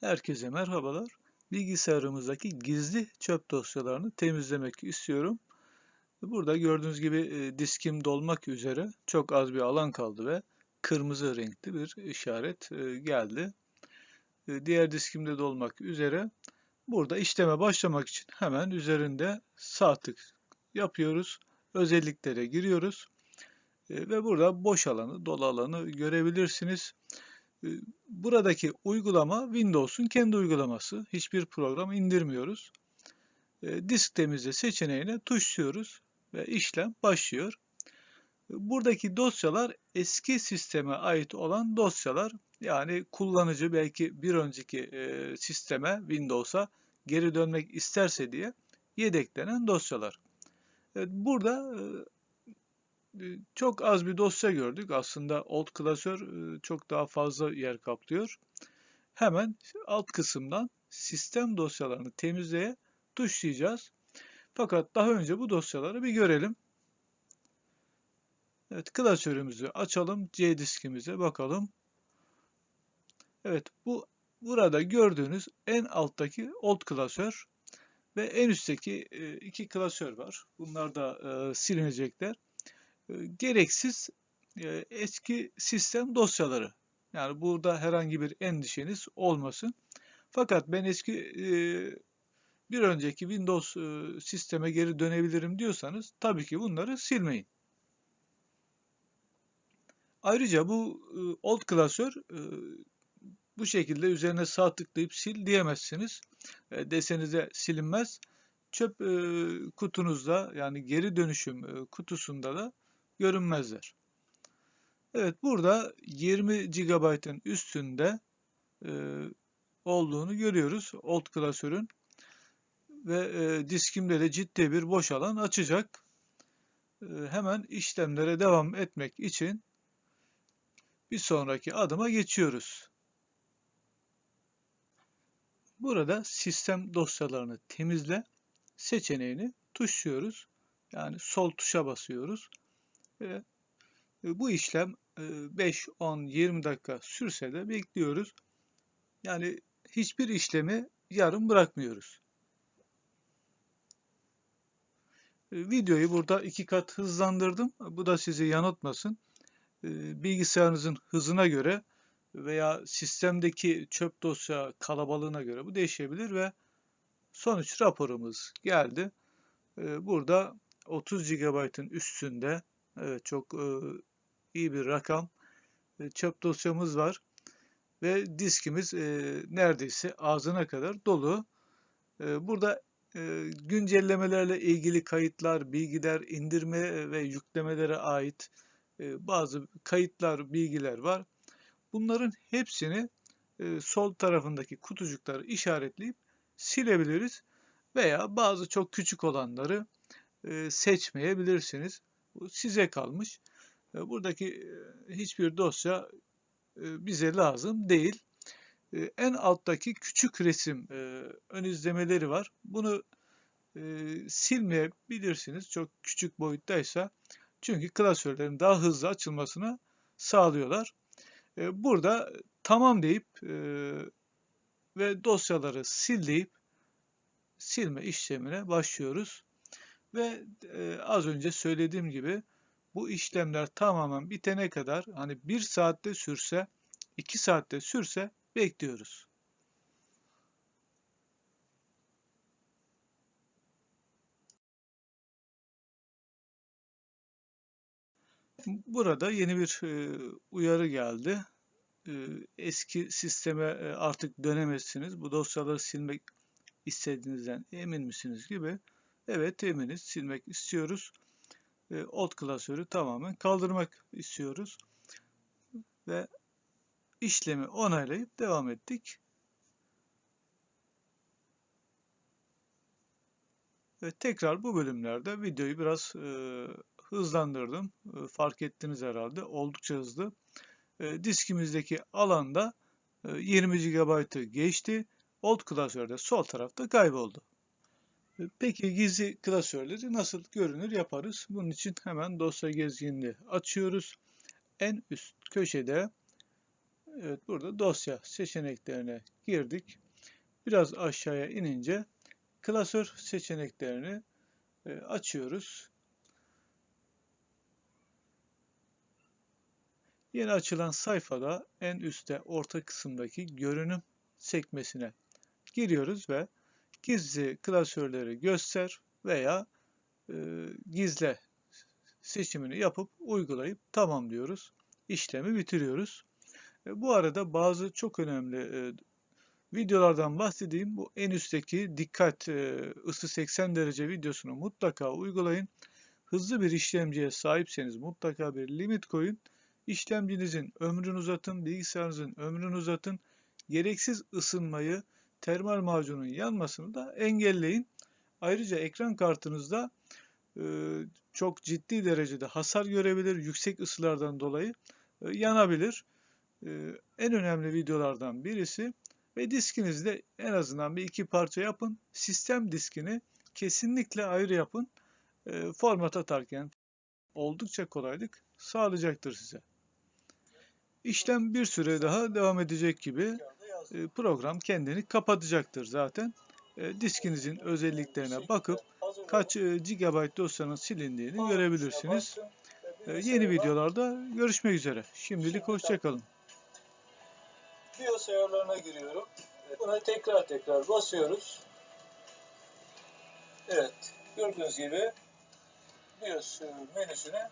Herkese merhabalar. Bilgisayarımızdaki gizli çöp dosyalarını temizlemek istiyorum. Burada gördüğünüz gibi e, diskim dolmak üzere çok az bir alan kaldı ve kırmızı renkli bir işaret e, geldi. E, diğer diskim de dolmak üzere. Burada işleme başlamak için hemen üzerinde sağ tık yapıyoruz. Özelliklere giriyoruz. Ve burada boş alanı, dolu alanı görebilirsiniz. Buradaki uygulama Windows'un kendi uygulaması. Hiçbir program indirmiyoruz. Disk temizle seçeneğine tuşluyoruz ve işlem başlıyor. Buradaki dosyalar eski sisteme ait olan dosyalar. Yani kullanıcı belki bir önceki sisteme Windows'a geri dönmek isterse diye yedeklenen dosyalar. burada çok az bir dosya gördük. Aslında old klasör çok daha fazla yer kaplıyor. Hemen alt kısımdan sistem dosyalarını temizleye tuşlayacağız. Fakat daha önce bu dosyaları bir görelim. Evet, klasörümüzü açalım. C diskimize bakalım. Evet, bu burada gördüğünüz en alttaki old klasör ve en üstteki iki klasör var. Bunlar da silinecekler. Ee, gereksiz e, eski sistem dosyaları. Yani burada herhangi bir endişeniz olmasın. Fakat ben eski e, bir önceki Windows e, sisteme geri dönebilirim diyorsanız tabii ki bunları silmeyin. Ayrıca bu old klasör bu şekilde üzerine sağ tıklayıp sil diyemezsiniz. Desenize silinmez. Çöp kutunuzda yani geri dönüşüm kutusunda da görünmezler. Evet burada 20 GB'ın üstünde e, olduğunu görüyoruz old klasörün ve e, diskimde de ciddi bir boş alan açacak. E, hemen işlemlere devam etmek için bir sonraki adıma geçiyoruz. Burada sistem dosyalarını temizle seçeneğini tuşluyoruz. Yani sol tuşa basıyoruz. Ve bu işlem 5, 10, 20 dakika sürse de bekliyoruz. Yani hiçbir işlemi yarım bırakmıyoruz. Videoyu burada iki kat hızlandırdım. Bu da sizi yanıltmasın. Bilgisayarınızın hızına göre veya sistemdeki çöp dosya kalabalığına göre bu değişebilir ve sonuç raporumuz geldi. Burada 30 GB'ın üstünde Evet çok e, iyi bir rakam. E, çöp dosyamız var ve diskimiz e, neredeyse ağzına kadar dolu. E, burada e, güncellemelerle ilgili kayıtlar, bilgiler, indirme ve yüklemelere ait e, bazı kayıtlar, bilgiler var. Bunların hepsini e, sol tarafındaki kutucukları işaretleyip silebiliriz veya bazı çok küçük olanları e, seçmeyebilirsiniz. Bu size kalmış. E, buradaki e, hiçbir dosya e, bize lazım değil. En alttaki küçük resim ön izlemeleri var. Bunu silmeyebilirsiniz çok küçük boyuttaysa. Çünkü klasörlerin daha hızlı açılmasını sağlıyorlar. Burada tamam deyip ve dosyaları sil deyip silme işlemine başlıyoruz. Ve e, az önce söylediğim gibi bu işlemler tamamen bitene kadar hani bir saatte sürse, iki saatte sürse bekliyoruz. Burada yeni bir e, uyarı geldi. E, eski sisteme e, artık dönemezsiniz. Bu dosyaları silmek istediğinizden emin misiniz gibi Evet eminiz silmek istiyoruz. E, klasörü tamamen kaldırmak istiyoruz. Ve işlemi onaylayıp devam ettik. Ve tekrar bu bölümlerde videoyu biraz e, hızlandırdım. E, fark ettiniz herhalde. Oldukça hızlı. E, diskimizdeki alanda e, 20 GB'ı geçti. Old klasörde sol tarafta kayboldu. Peki gizli klasörleri nasıl görünür yaparız? Bunun için hemen dosya gezginliği açıyoruz. En üst köşede Evet burada dosya seçeneklerine girdik. Biraz aşağıya inince klasör seçeneklerini e, açıyoruz. Yeni açılan sayfada en üstte orta kısımdaki görünüm sekmesine giriyoruz ve gizli klasörleri göster veya e, gizle seçimini yapıp uygulayıp tamam diyoruz. İşlemi bitiriyoruz. E, bu arada bazı çok önemli e, videolardan bahsedeyim. Bu en üstteki dikkat e, ısı 80 derece videosunu mutlaka uygulayın. Hızlı bir işlemciye sahipseniz mutlaka bir limit koyun. İşlemcinizin ömrünü uzatın, bilgisayarınızın ömrünü uzatın. Gereksiz ısınmayı, termal macunun yanmasını da engelleyin. Ayrıca ekran kartınızda e, çok ciddi derecede hasar görebilir yüksek ısılardan dolayı e, yanabilir. E, en önemli videolardan birisi ve diskinizde en azından bir iki parça yapın. Sistem diskini kesinlikle ayrı yapın. Format atarken oldukça kolaylık sağlayacaktır size. İşlem bir süre daha devam edecek gibi program kendini kapatacaktır zaten. E, diskinizin özelliklerine bakıp kaç e, GB dosyanın silindiğini görebilirsiniz. E, yeni videolarda görüşmek üzere. Şimdilik hoşçakalın. BIOS ayarlarına giriyorum. Buna tekrar tekrar basıyoruz. Evet. Gördüğünüz gibi BIOS menüsüne